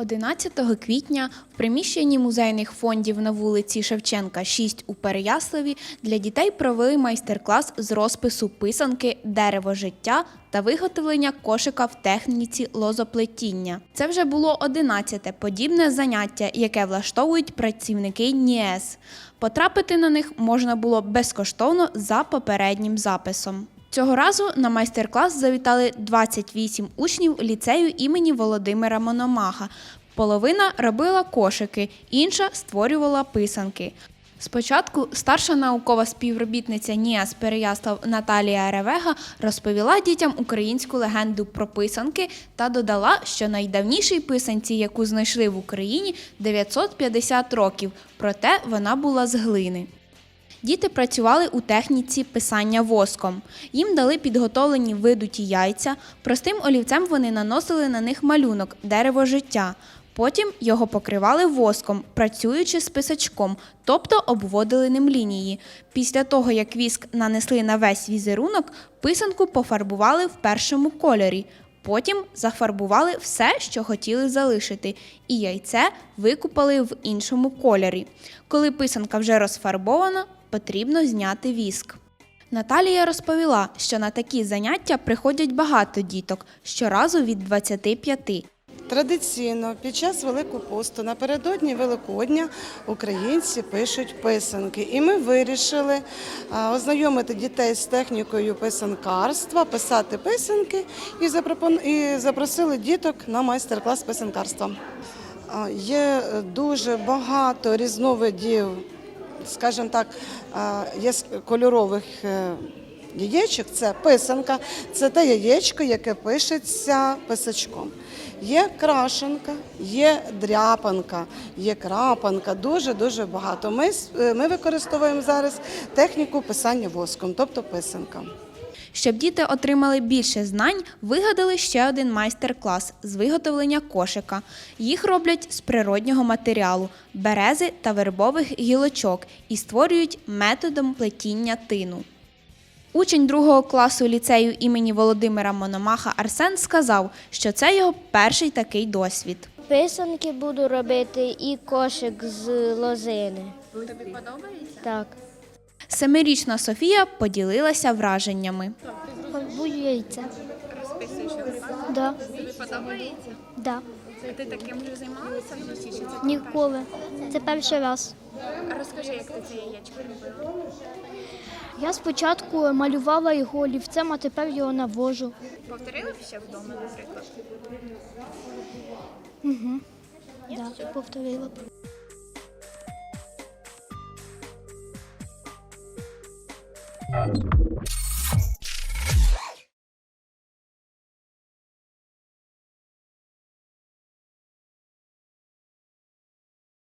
11 квітня в приміщенні музейних фондів на вулиці Шевченка, 6 у Переяславі для дітей провели майстер-клас з розпису писанки Дерево життя та виготовлення кошика в техніці лозоплетіння. Це вже було 11-те подібне заняття, яке влаштовують працівники НІЕС. Потрапити на них можна було безкоштовно за попереднім записом. Цього разу на майстер-клас завітали 28 учнів ліцею імені Володимира Мономаха. Половина робила кошики, інша створювала писанки. Спочатку старша наукова співробітниця НІАС Переяслав Наталія Ревега розповіла дітям українську легенду про писанки та додала, що найдавнішій писанці, яку знайшли в Україні, 950 років, проте вона була з глини. Діти працювали у техніці писання воском. Їм дали підготовлені видуті яйця. Простим олівцем вони наносили на них малюнок дерево життя. Потім його покривали воском, працюючи з писачком, тобто обводили ним лінії. Після того, як віск нанесли на весь візерунок, писанку пофарбували в першому кольорі. Потім зафарбували все, що хотіли залишити, і яйце викупали в іншому кольорі. Коли писанка вже розфарбована, потрібно зняти віск. Наталія розповіла, що на такі заняття приходять багато діток, щоразу від 25. Традиційно під час Великого посту напередодні Великодня українці пишуть писанки. І ми вирішили ознайомити дітей з технікою писанкарства, писати писанки і, запросили діток на майстер-клас писанкарства. Є дуже багато різновидів, скажімо так, є кольорових. е, Яєчок це писанка, це те яєчко, яке пишеться писачком. Є крашенка, є дряпанка, є крапанка, дуже-дуже багато. Ми, е, ми використовуємо зараз техніку писання воском, тобто писанка. Щоб діти отримали більше знань, вигадали ще один майстер-клас з виготовлення кошика. Їх роблять з природнього матеріалу берези та вербових гілочок і створюють методом плетіння тину. Учень другого класу ліцею імені Володимира Мономаха Арсен сказав, що це його перший такий досвід. Писанки буду робити і кошик з лозини. Тобі подобається? Так. Семирічна Софія поділилася враженнями. Фарбую. Розписуєш Да. Тобі подобається? Да. Ти таким вже займалася в житті? Чи це Ніколи. Це перший раз. Розкажи, як ти це яєчко робила. Я спочатку малювала його олівцем, а тепер його навожу. Повторила б ще вдома, наприклад? Да, повторила б. Um,